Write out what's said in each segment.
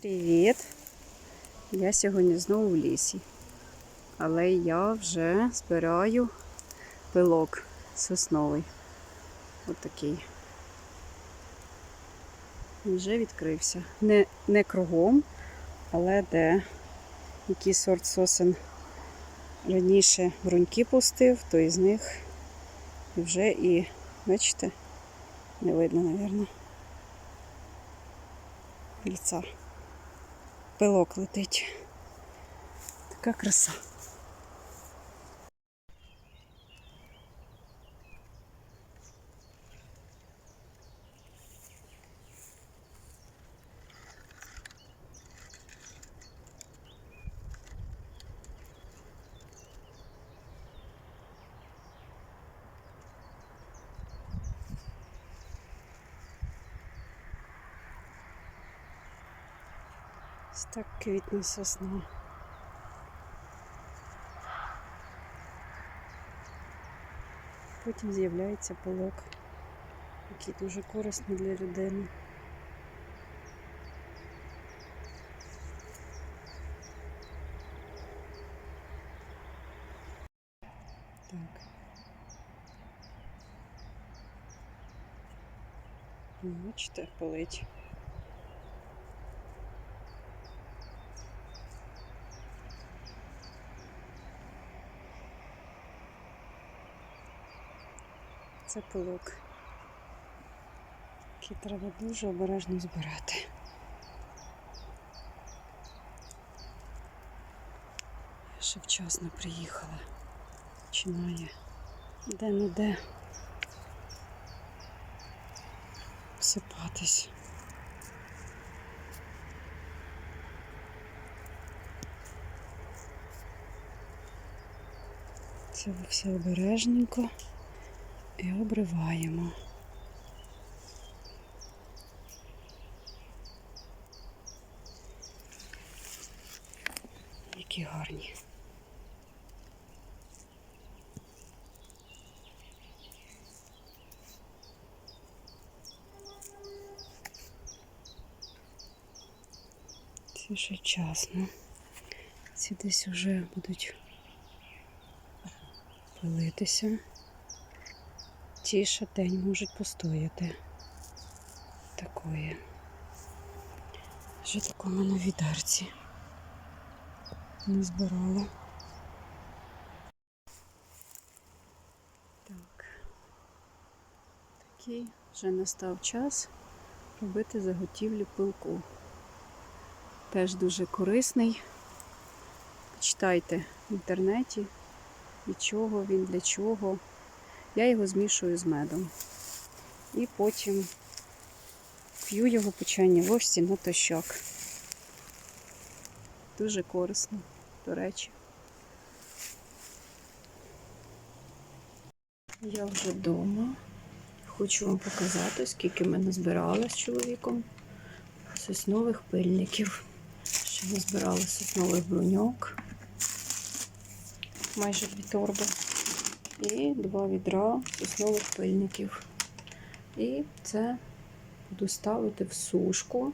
Привіт! Я сьогодні знову в лісі, але я вже збираю пилок сосновий. Ось такий. Вже відкрився. Не, не кругом, але де який сорт сосен раніше бруньки пустив, то із них вже і, бачите, не видно, мабуть, ліца пилок летить. Така краса. Ось так квітне сосна. Потім з'являється пилок, який дуже корисний для людини. Так. Бачите, пилить. Це пилок, який треба дуже обережно збирати. Я ще вчасно приїхала. Починає де-не-де всипатись. Це все обережненько і обриваємо. Які гарні. Це ще вчасно. Ці десь вже будуть пилитися. Ті ще день можуть постояти. Такої. Вже такому на відерці. Не збирала. Так. Такий вже настав час робити заготівлю пилку. Теж дуже корисний. Почитайте в інтернеті, від чого він, для чого. Я його змішую з медом. І потім п'ю його печення вовсі натощак. Дуже корисно, до речі. Я вже вдома. Хочу вам показати, скільки ми назбирали з чоловіком соснових пильників. Ще ми збирали соснових бруньок. Майже дві торби і два відра соснових пильників. І це буду ставити в сушку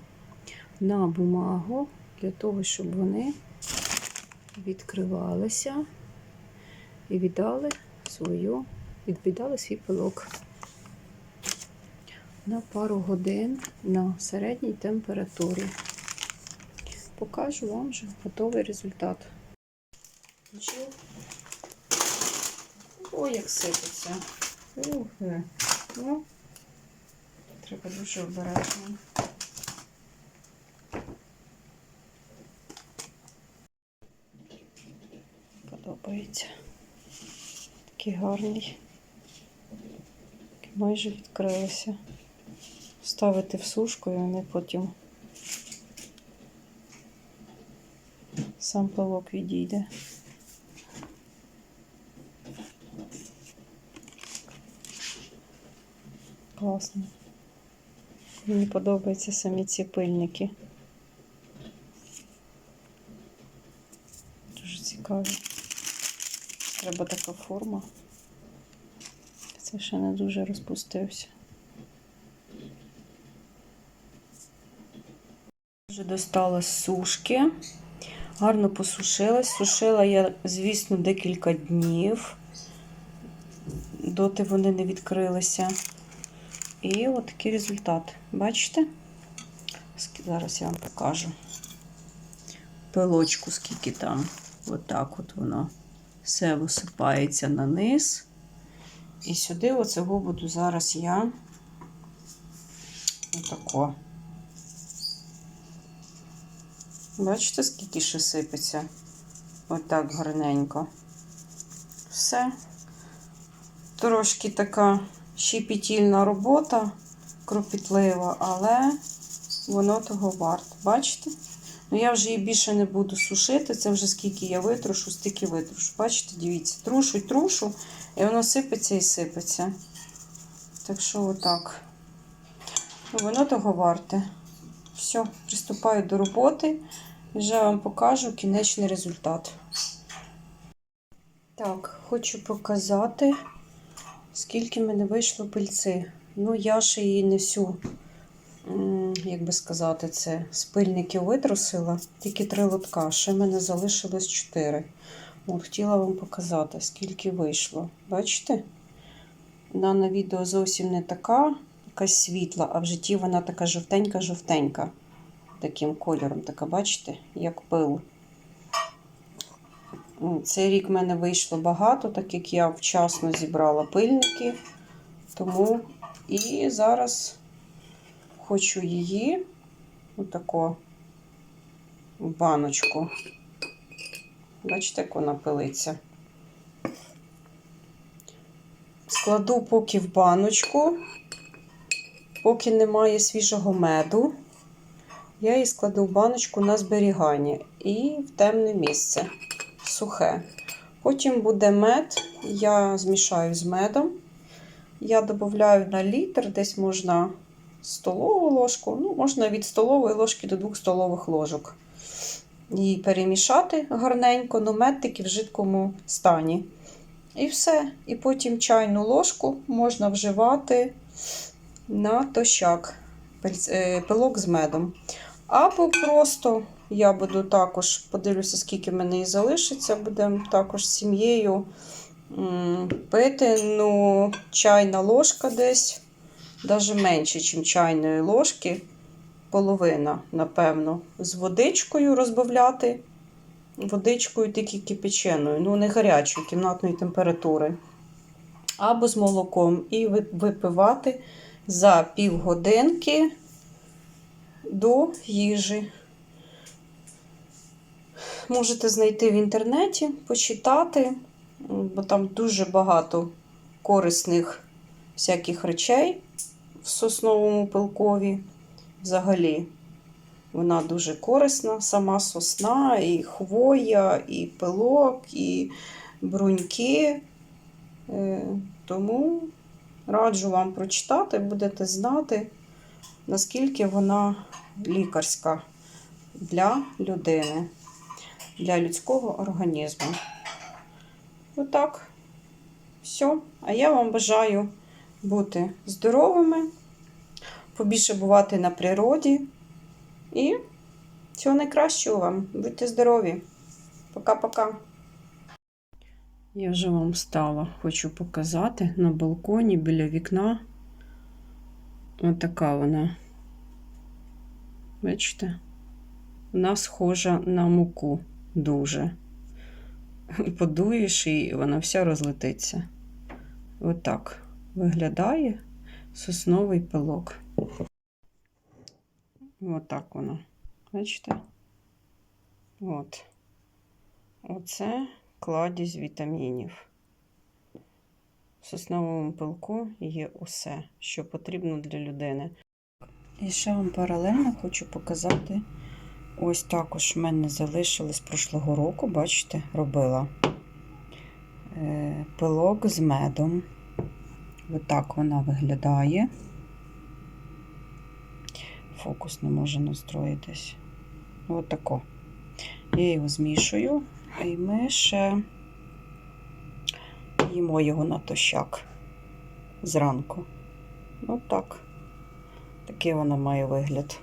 на бумагу для того, щоб вони відкривалися і віддали свою, віддали свій пилок на пару годин на середній температурі. Покажу вам вже готовий результат. Ой, як сипеться. Ухе. Ну, треба дуже обережно. Подобається. Такий гарний. Такий майже відкрилися. Ставити в сушку і вони потім сам пилок відійде. Класно. Мені подобаються самі ці пильники. Дуже цікаві. Треба така форма. Це ще не дуже розпустився. Вже достала сушки. Гарно посушилась. Сушила я, звісно, декілька днів. Доти вони не відкрилися. І от такий результат. Бачите? Зараз я вам покажу. Пилочку, скільки там. Отак от воно все висипається на низ. І сюди оцього буду зараз я отако. Бачите, скільки ще сипеться? Отак гарненько. Все. Трошки така щепетільна робота, кропітлива, але воно того варто. Бачите? Ну, я вже її більше не буду сушити. Це вже скільки я витрушу, стільки витрушу. Бачите, дивіться, трушу трушу, і воно сипеться і сипеться. Так що отак. Ну, Воно того варте. Все, приступаю до роботи. і Вже вам покажу кінечний результат. Так, хочу показати, скільки мене вийшло пильці. Ну, я ще її не всю, як би сказати, це з пильників витрусила, тільки три лотка. Ще в мене залишилось чотири. От, хотіла вам показати, скільки вийшло. Бачите? Вона відео зовсім не така, якась світла, а в житті вона така жовтенька-жовтенька. Таким кольором, така, бачите, як пил. Цей рік в мене вийшло багато, так як я вчасно зібрала пильники. Тому і зараз хочу її отако в баночку. Бачите, як вона пилиться. Складу поки в баночку, поки немає свіжого меду. Я її складу в баночку на зберігання і в темне місце сухе. Потім буде мед, я змішаю з медом. Я додаю на літр, десь можна столову ложку, ну, можна від столової ложки до 2 столових ложок. Її перемішати гарненько, ну мед тільки в жидкому стані. І все. І потім чайну ложку можна вживати на тощак, е, пилок з медом. Або просто я буду також, подивлюся, скільки в мене її залишиться, будемо також з сім'єю пити. Ну, чайна ложка десь, навіть менше, ніж чайної ложки, половина, напевно, з водичкою розбавляти. Водичкою тільки кипяченою, ну не гарячою, кімнатної температури. Або з молоком. І випивати за півгодинки до їжі. Можете знайти в інтернеті, почитати, бо там дуже багато корисних всяких речей в сосновому пилкові. Взагалі, вона дуже корисна, сама сосна, і хвоя, і пилок, і бруньки. Е, Тому раджу вам прочитати, будете знати, наскільки вона лікарська для людини, для людського організму. Отак. Все. А я вам бажаю бути здоровими, побільше бувати на природі. І всього найкращого вам. Будьте здорові. Пока-пока. Я вже вам стала, хочу показати на балконі біля вікна. Отака вона. Бачите? Вона схожа на муку дуже. Подуєш і вона вся розлетиться. Отак виглядає сосновий пилок. Отак воно. Бачите? От. Оце кладізь вітамінів. В сосновому пилку є усе, що потрібно для людини. І ще вам паралельно хочу показати. Ось також в мене залишилось прошлого року, бачите, робила е, пилок з медом. Отак вона виглядає. Фокус не може настроїтись. Отако. Я його змішую, і ми ще їмо його натощак зранку. Отак. Такий вона має вигляд.